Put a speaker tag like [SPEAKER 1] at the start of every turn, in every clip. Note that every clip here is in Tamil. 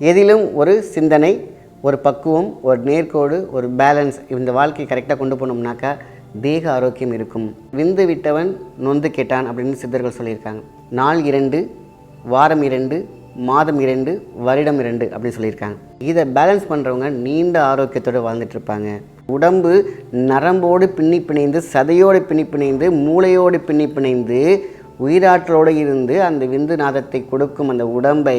[SPEAKER 1] எதிலும் ஒரு சிந்தனை ஒரு பக்குவம் ஒரு நேர்கோடு ஒரு பேலன்ஸ் இந்த வாழ்க்கையை கரெக்டாக கொண்டு போனோம்னாக்கா தேக ஆரோக்கியம் இருக்கும். விந்து விட்டவன் நொந்து கேட்டான் அப்படின்னு சித்தர்கள் சொல்லியிருக்காங்க. நாள் இரண்டு வாரம் இரண்டு மாதம் இரண்டு வருடம் இரண்டு அப்படின்னு சொல்லியிருக்காங்க. இதை பேலன்ஸ் பண்ணுறவங்க நீண்ட ஆரோக்கியத்தோடு வாழ்ந்துட்டு இருப்பாங்க. உடம்பு நரம்போடு பின்னி பிணைந்து சதையோடு பின்னி பிணைந்து மூளையோடு பின்னி பிணைந்து உயிராற்றலோடு இருந்து அந்த விந்து நாதத்தை கொடுக்கும் அந்த உடம்பை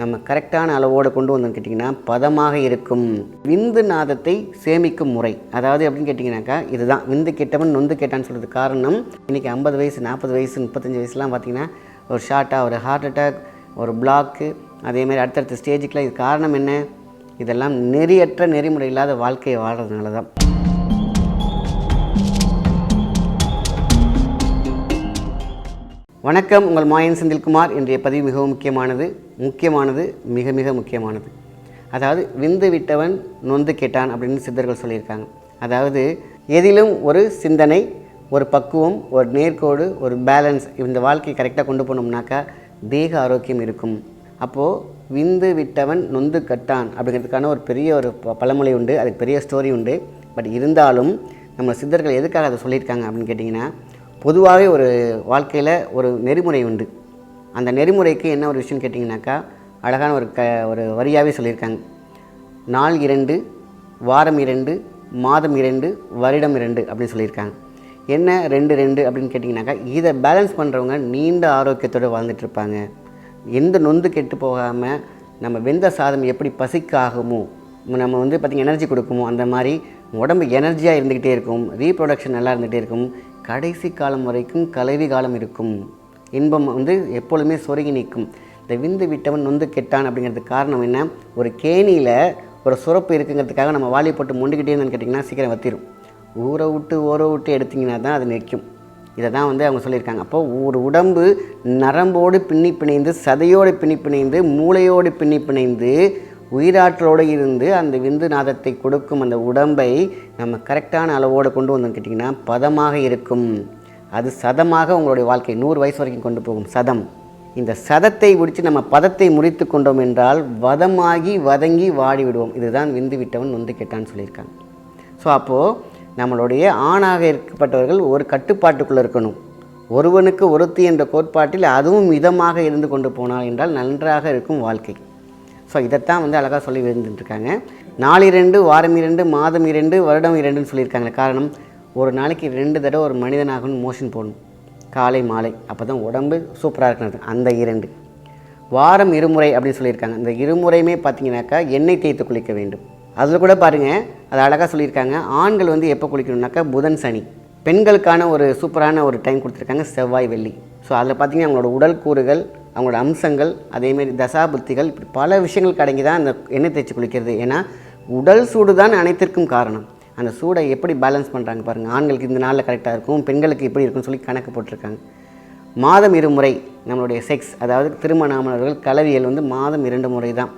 [SPEAKER 1] நம்ம கரெக்டான அளவோடு கொண்டு வந்தோம்னு கேட்டிங்கன்னா பதமாக இருக்கும். விந்து நாதத்தை சேமிக்கும் முறை. அதாவது அப்படின்னு கேட்டிங்கனாக்கா இதுதான். விந்து கெட்டவன் நொந்து கேட்டான்னு சொல்கிறது காரணம் இன்றைக்கி ஐம்பது வயசு நாற்பது வயசு முப்பத்தஞ்சு வயசுலாம் பார்த்திங்கன்னா ஒரு ஷார்ட்டாக ஒரு ஹார்ட் அட்டாக் ஒரு பிளாக்கு அதேமாதிரி அடுத்தடுத்த ஸ்டேஜுக்கெலாம் இது காரணம் என்ன? இதெல்லாம் நெறியற்ற நெறிமுறை இல்லாத வாழ்க்கையை வாழ்கிறதுனால தான் வணக்கம் உங்கள் மாயன் செந்தில்குமார். இன்றைய பதிவு மிகவும் முக்கியமானது. முக்கியமானது மிக மிக முக்கியமானது. அதாவது விந்து விட்டவன் நொந்து கேட்டான் அப்படின்னு சித்தர்கள் சொல்லியிருக்காங்க. அதாவது எதிலும் ஒரு சிந்தனை ஒரு பக்குவம் ஒரு நேர்கோடு ஒரு பேலன்ஸ் இந்த வாழ்க்கையை கரெக்டாக கொண்டு போனோம்னாக்கா தேக ஆரோக்கியம் இருக்கும். அப்போது விந்து விட்டவன் நொந்து கட்டான் அப்படிங்கிறதுக்கான ஒரு பெரிய ஒரு ப- பழமொழி உண்டு அதுக்கு பெரிய ஸ்டோரி உண்டு. பட் இருந்தாலும் நம்ம சித்தர்கள் எதுக்காக அதை சொல்லியிருக்காங்க அப்படின்னு கேட்டிங்கன்னா பொதுவாகவே ஒரு வாழ்க்கையில் ஒரு நெறிமுறை உண்டு. அந்த நெறிமுறைக்கு என்ன ஒரு விஷயம் கேட்டிங்கனாக்கா அழகான ஒரு க ஒரு வரியாகவே சொல்லியிருக்காங்க. நாள் இரண்டு வாரம் இரண்டு மாதம் இரண்டு வருடம் இரண்டு அப்படின்னு சொல்லியிருக்காங்க. என்ன ரெண்டு ரெண்டு அப்படின்னு கேட்டிங்கனாக்கா இதை பேலன்ஸ் பண்ணுறவங்க நீண்ட ஆரோக்கியத்தோடு வாழ்ந்துட்டு இருப்பாங்க. எந்த நொந்து கெட்டு போகாமல் நம்ம வெந்த சாதம் எப்படி பசிக்காகுமோ நம்ம வந்து பார்த்திங்கன்னா எனர்ஜி கொடுக்குமோ அந்த மாதிரி உடம்பு எனர்ஜியாக இருந்துக்கிட்டே இருக்கும் ரீப்ரொடக்ஷன் நல்லா இருந்துகிட்டே இருக்கும். கடைசி காலம் வரைக்கும் கலவி காலம் இருக்கும். இன்பம் வந்து எப்பொழுதுமே சொருகி நிற்கும். இந்த விந்து விட்டவன் நொந்து கெட்டான் அப்படிங்கிறதுக்கு காரணம் என்ன? ஒரு கேணியில் ஒரு சுரப்பு இருக்குங்கிறதுக்காக நம்ம வாலி போட்டு மொண்டுக்கிட்டே இருந்தோம்னு கேட்டிங்கன்னா சீக்கிரம் வத்திரும். ஊரை விட்டு ஊரை விட்டு எடுத்திங்கன்னா தான் அது நிற்கும். இதை தான் வந்து அவங்க சொல்லியிருக்காங்க. அப்போ ஒரு உடம்பு நரம்போடு பின்னி பிணைந்து சதையோடு பின்னி பிணைந்து மூளையோடு பின்னி பிணைந்து உயிராற்றலோடு இருந்து அந்த விந்து நாதத்தை கொடுக்கும் அந்த உடம்பை நம்ம கரெக்டான அளவோடு கொண்டு வந்தோம்னு கேட்டிங்கன்னா பதமாக இருக்கும். அது சதமாக உங்களுடைய வாழ்க்கை நூறு வயசு வரைக்கும் கொண்டு போகும். சதம். இந்த சதத்தை முடித்து நம்ம பதத்தை முறித்து கொண்டோம் என்றால் வதமாகி வதங்கி வாடி விடுவோம் இதுதான் விந்து விட்டவன் வந்து கேட்டான்னு சொல்லியிருக்காங்க. ஸோ அப்போது நம்மளுடைய ஆணாக இருக்கப்பட்டவர்கள் ஒரு கட்டுப்பாட்டுக்குள்ளே இருக்கணும். ஒருவனுக்கு ஒருத்தி என்ற கோட்பாட்டில் அதுவும் மிதமாக இருந்து கொண்டு போனால் என்றால் நன்றாக இருக்கும் வாழ்க்கை. ஸோ இதைத்தான் வந்து அழகாக சொல்லி இருந்துட்டுருக்காங்க நாள் இரண்டு வாரம் இரண்டு மாதம் இரண்டு வருடம் இரண்டுன்னு சொல்லியிருக்காங்க காரணம் ஒரு நாளைக்கு ரெண்டு தடவை ஒரு மனிதனாகணும் மோஷன் போடணும். காலை மாலை அப்போ தான் உடம்பு சூப்பராக இருக்கிறது அந்த இரண்டு. வாரம் இருமுறை அப்படின்னு சொல்லியிருக்காங்க. இந்த இருமுறையுமே பார்த்தீங்கன்னாக்கா எண்ணெய் தேய்த்து குளிக்க வேண்டும். அதில் கூட பாருங்கள் அது அழகாக சொல்லியிருக்காங்க. ஆண்கள் வந்து எப்போ குளிக்கணும்னாக்கா புதன் சனி. பெண்களுக்கான ஒரு சூப்பரான ஒரு டைம் கொடுத்துருக்காங்க செவ்வாய் வெள்ளி. ஸோ அதில் பார்த்தீங்கன்னா அவங்களோட உடல் கூறுகள் அவங்களோட அம்சங்கள் அதேமாரி தசாபுத்திகள் இப்படி பல விஷயங்கள் அடங்கி தான் அந்த எண்ணெய் தேய்ச்சி குளிக்கிறது. ஏன்னா உடல் சூடு தான் அனைத்திற்கும் காரணம். அந்த சூடை எப்படி பேலன்ஸ் பண்ணுறாங்க பாருங்கள் ஆண்களுக்கு இந்த நாளில் கரெக்டாக இருக்கும் பெண்களுக்கு இப்படி இருக்கும்னு சொல்லி கணக்கு போட்டிருக்காங்க. மாதம் இருமுறை நம்மளுடைய செக்ஸ் அதாவது திருமணாமலர்கள் கலவியல் வந்து மாதம் இரண்டு முறை தான்.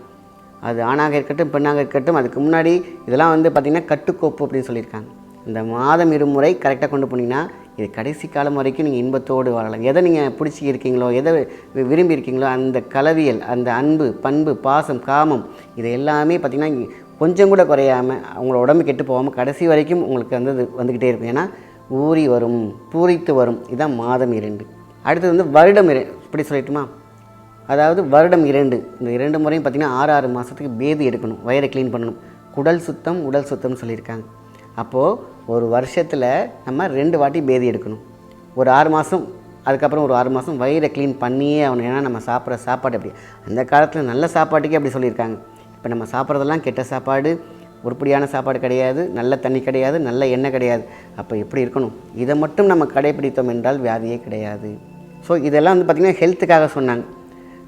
[SPEAKER 1] அது ஆணாக இருக்கட்டும் பெண்ணாக இருக்கட்டும் அதுக்கு முன்னாடி இதெல்லாம் வந்து பார்த்திங்கன்னா கட்டுக்கோப்பு அப்படின்னு சொல்லியிருக்காங்க. இந்த மாதம் இருமுறை கரெக்டாக கொண்டு போனீங்கன்னா இது கடைசி காலம் வரைக்கும் நீங்கள் இன்பத்தோடு வாழலாம். எதை நீங்கள் பிடிச்சி இருக்கீங்களோ எதை விரும்பி இருக்கீங்களோ அந்த கலவியல் அந்த அன்பு பண்பு பாசம் காமம் இது எல்லாமே பார்த்திங்கன்னா கொஞ்சம் கூட குறையாமல் அவங்கள உடம்பு கெட்டு போகாமல் கடைசி வரைக்கும் உங்களுக்கு வந்து அது வந்துக்கிட்டே இருக்கும். ஏன்னா ஊறி வரும் பூரித்து வரும். இதுதான் மாதம் இரண்டு. அடுத்தது வந்து வருடம் இரு இப்படி சொல்லிட்டுமா? அதாவது வருடம் இரண்டு. இந்த இரண்டு முறையும் பார்த்திங்கன்னா ஆறு ஆறு மாதத்துக்கு பேதி எடுக்கணும். வயிறை க்ளீன் பண்ணணும். குடல் சுத்தம் உடல் சுத்தம்னு சொல்லியிருக்காங்க. அப்போது ஒரு வருஷத்தில் நம்ம ரெண்டு வாட்டி பேதி எடுக்கணும். ஒரு ஆறு மாதம் அதுக்கப்புறம் ஒரு ஆறு மாதம் வயிறை க்ளீன் பண்ணியே ஆகணும். ஏன்னா நம்ம சாப்பிட்ற சாப்பாடு அப்படி. அந்த காலத்தில் நல்ல சாப்பாட்டுக்கே அப்படி சொல்லியிருக்காங்க. இப்போ நம்ம சாப்பிட்றதெல்லாம் கெட்ட சாப்பாடு உருப்படியான சாப்பாடு கிடையாது நல்ல தண்ணி கிடையாது நல்ல எண்ணெய் கிடையாது. அப்போ எப்படி இருக்கணும்? இதை மட்டும் நம்ம கடைபிடித்தோம் என்றால் வியாதியே கிடையாது. ஸோ இதெல்லாம் வந்து பார்த்திங்கன்னா ஹெல்த்துக்காக சொன்னாங்க.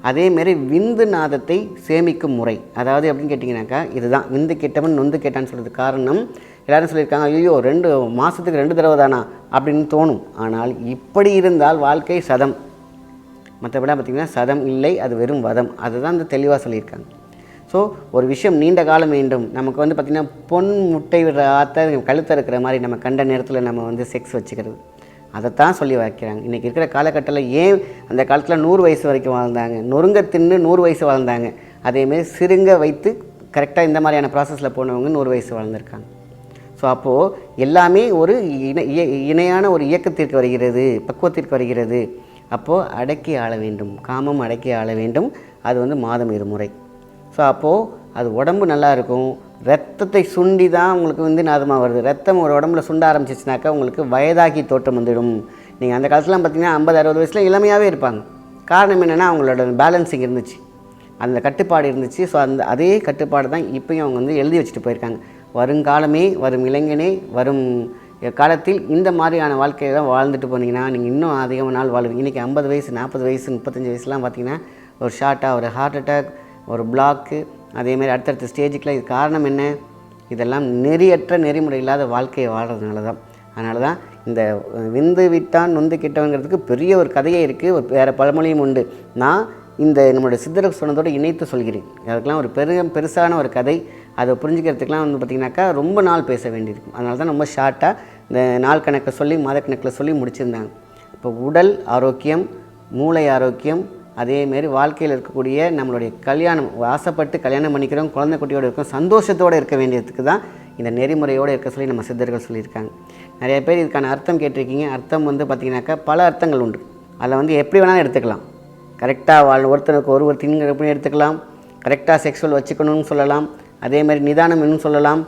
[SPEAKER 1] அதேமாரி விந்து நாதத்தை சேமிக்கும் முறை. அதாவது அப்படின்னு கேட்டிங்கனாக்கா இதுதான். விந்து கெட்டவன் நொந்து கெட்டான்னு சொல்கிறது காரணம் எல்லாரும் சொல்லியிருக்காங்க ஐயோ ரெண்டு மாதத்துக்கு ரெண்டு தடவை தானா? அப்படின்னு தோணும். ஆனால் இப்படி இருந்தால் வாழ்க்கை சதம். மற்றபடி பார்த்திங்கன்னா சதம் இல்லை அது வெறும் வதம். அதுதான் இந்த தெளிவாக சொல்லியிருக்காங்க. ஸோ ஒரு விஷயம் நீண்ட காலம் வேண்டும். நமக்கு வந்து பார்த்திங்கன்னா பொன் முட்டை விடுற ஆத்த கழுத்த இருக்கிற மாதிரி நம்ம கண்ட நேரத்தில் நம்ம வந்து செக்ஸ் வச்சுக்கிறது. அதைத்தான் சொல்லி வைக்கிறாங்க. இன்றைக்கி இருக்கிற காலகட்டத்தில் ஏன் அந்த காலத்தில் நூறு வயசு வரைக்கும் வாழ்ந்தாங்க? நொறுங்க தின்னு நூறு வயசு வாழ்ந்தாங்க. அதேமாரி சிறுங்க வைத்து கரெக்டாக இந்த மாதிரியான ப்ராசஸில் போனவங்க நூறு வயசு வாழ்ந்திருக்காங்க. ஸோ அப்போது எல்லாமே ஒரு இணை இணையான ஒரு இயக்கத்திற்கு வருகிறது பக்குவத்திற்கு வருகிறது. அப்போது அடக்கி ஆள வேண்டும் காமம் அடக்கி ஆள வேண்டும். அது வந்து மாதம் இருமுறை ஸோ அப்போது அது உடம்பு நல்லா இருக்கும். ரத்தத்தை சுண்டி தான் உங்களுக்கு வந்து நாதமாக வருது. ரத்தம் ஒரு உடம்புல சுண்ட ஆரம்பிச்சிச்சுனாக்கா உங்களுக்கு வயதாகி தோற்றம் வந்துடும். நீங்கள் அந்த காலத்துலாம் பார்த்தீங்கன்னா ஐம்பது அறுபது வயசில் இளமையாகவே இருப்பாங்க. காரணம் என்னென்னா அவங்களோட பேலன்சிங் இருந்துச்சு. அந்த கட்டுப்பாடு இருந்துச்சு. ஸோ அந்த அதே கட்டுப்பாடு தான் இப்போயும் அவங்க வந்து எழுதி வச்சுட்டு போயிருக்காங்க. வருங்காலமே வரும் இளைஞனே வரும் காலத்தில் இந்த மாதிரியான வாழ்க்கையை தான் வாழ்ந்துட்டு போனீங்கன்னா நீங்கள் இன்னும் அதிகமாக நாள் வாழுவீங்க. இன்றைக்கி ஐம்பது வயசு நாற்பது வயசு முப்பத்தஞ்சு வயசுலாம் பார்த்தீங்கன்னா ஒரு ஷார்ட்டாக ஒரு ஹார்ட் அட்டாக் ஒரு பிளாக்கு அதேமாதிரி அடுத்தடுத்த ஸ்டேஜுக்கெலாம் இது காரணம் என்ன? இதெல்லாம் நெறியற்ற நெறிமுறை இல்லாத வாழ்க்கையை வாழ்கிறதுனால தான். அதனால தான் இந்த விந்து விட்டான் நொந்து கிட்டவங்கிறதுக்கு பெரிய ஒரு கதையே இருக்குது ஒரு வேறு பழமொழியும் உண்டு. நான் இந்த நம்மளுடைய சித்தர சொன்னதோடு இணைத்து சொல்கிறேன். அதுக்கெல்லாம் ஒரு பெரு பெருசான ஒரு கதை. அதை புரிஞ்சுக்கிறதுக்கெலாம் வந்து பார்த்திங்கனாக்கா ரொம்ப நாள் பேச வேண்டியிருக்கும். அதனால தான் ரொம்ப ஷார்ட்டாக இந்த நாள் கணக்கை சொல்லி மாதக்கணக்கில் சொல்லி முடிச்சிருந்தாங்க. இப்போ உடல் ஆரோக்கியம் மூளை ஆரோக்கியம் அதேமாரி வாழ்க்கையில் இருக்கக்கூடிய நம்மளுடைய கல்யாணம் ஆசைப்பட்டு கல்யாணம் பண்ணிக்கிறோம் குழந்தை குட்டியோடு இருக்கும் சந்தோஷத்தோடு இருக்க வேண்டியதுக்கு தான் இந்த நெறிமுறையோடு இருக்க சொல்லி நம்ம சித்தர்கள் சொல்லியிருக்காங்க. நிறைய பேர் இதுக்கான அர்த்தம் கேட்டிருக்கீங்க. அர்த்தம் வந்து பார்த்திங்கனாக்கா பல அர்த்தங்கள் உண்டு. அதில் வந்து எப்படி வேணாலும் எடுத்துக்கலாம். கரெக்டாக வாழ் ஒருத்தனுக்கு ஒரு ஒரு திங்கிறப்படி எடுத்துக்கலாம். கரெக்டாக செக்ஷுவல் வச்சுக்கணும்னு சொல்லலாம். அதே மாதிரி நிதானம் என்னும் சொல்லலாம்.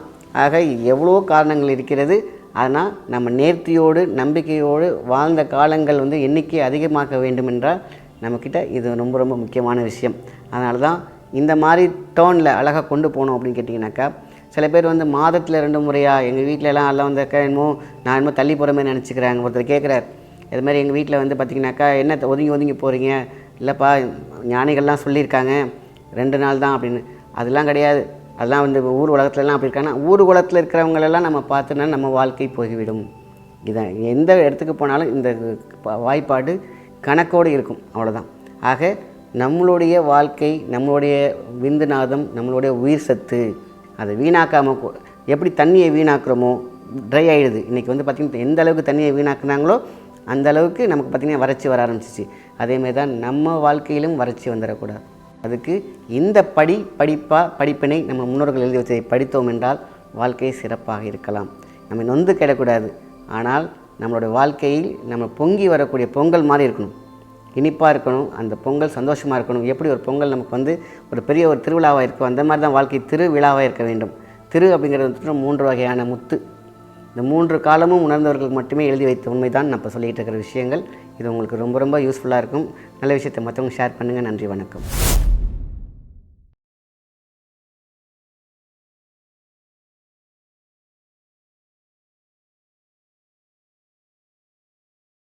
[SPEAKER 1] ஆக எவ்வளோ காரணங்கள் இருக்கிறது. ஆனால் நம்ம நேர்த்தியோடு நம்பிக்கையோடு வாழ்ந்த காலங்கள் வந்து எண்ணிக்கை அதிகமாக்க வேண்டும் என்றால் நம்மக்கிட்ட இது ரொம்ப ரொம்ப முக்கியமான விஷயம். அதனால தான் இந்த மாதிரி டோனில் அழகாக கொண்டு போகணும் அப்படின்னு கேட்டிங்கனாக்கா சில பேர் வந்து மாதத்தில் ரெண்டு முறையாக எங்கள் வீட்டிலலாம் எல்லாம் வந்து என்னமோ நான் என்னமோ தள்ளி போகிற மாதிரி நினச்சிக்கிறாங்க. ஒருத்தர் கேட்குறார் இது மாதிரி எங்கள் வீட்டில் வந்து பார்த்திங்கனாக்கா என்ன ஒதுங்கி ஒதுங்கி போகிறீங்க இல்லைப்பா ஞானிகள்லாம் சொல்லியிருக்காங்க. ரெண்டு நாள் தான் அப்படின்னு. அதெல்லாம் கிடையாது. அதெல்லாம் வந்து ஊர் உலகத்துலலாம் அப்படி இருக்காங்கன்னா ஊர் உலகத்தில் இருக்கிறவங்களெல்லாம் நம்ம பார்த்தோன்னா நம்ம வாழ்க்கை போய்விடும். இதான் எந்த இடத்துக்கு போனாலும் இந்த வாய்ப்பாடு கணக்கோடு இருக்கும். அவ்வளோதான் ஆக நம்மளுடைய வாழ்க்கை நம்மளுடைய விந்துநாதம் நம்மளுடைய உயிர் சத்து அதை வீணாக்காமல் எப்படி தண்ணியை வீணாக்குறோமோ ட்ரை ஆகிடுது இன்றைக்கி வந்து பார்த்திங்கன்னா எந்த அளவுக்கு தண்ணியை வீணாக்குனாங்களோ அந்த அளவுக்கு நமக்கு பார்த்திங்கன்னா வறட்சி வர ஆரம்பிச்சிச்சு. அதேமாதிரி தான் நம்ம வாழ்க்கையிலும் வறட்சி வந்துடக்கூடாது அதுக்கு இந்த படி படிப்பா படிப்பினை நம்ம முன்னோர்கள் எழுதி வச்சதை படித்தோம் என்றால் வாழ்க்கை சிறப்பாக இருக்கலாம். நம்ம நொந்து கிடக்கூடாது. ஆனால் நம்மளுடைய வாழ்க்கையில் நம்ம பொங்கி வரக்கூடிய பொங்கல் மாதிரி இருக்கணும். இனிப்பாக இருக்கணும் அந்த பொங்கல் சந்தோஷமாக இருக்கணும். எப்படி ஒரு பொங்கல் நமக்கு வந்து ஒரு பெரிய ஒரு திருவிழாவாக இருக்கும் அந்த மாதிரி தான் வாழ்க்கை திருவிழாவாக இருக்க வேண்டும். திரு அப்படிங்கிறது வந்துட்டு மூன்று வகையான முத்து. இந்த மூன்று காலமும் உணர்ந்தவர்களுக்கு மட்டுமே எழுதி வைத்த உண்மை தான் நான் இப்போ சொல்லிகிட்டு இருக்கிற விஷயங்கள். இது உங்களுக்கு ரொம்ப ரொம்ப யூஸ்ஃபுல்லாக இருக்கும். நல்ல விஷயத்தை மற்றவங்க ஷேர் பண்ணுங்கள் நன்றி வணக்கம்.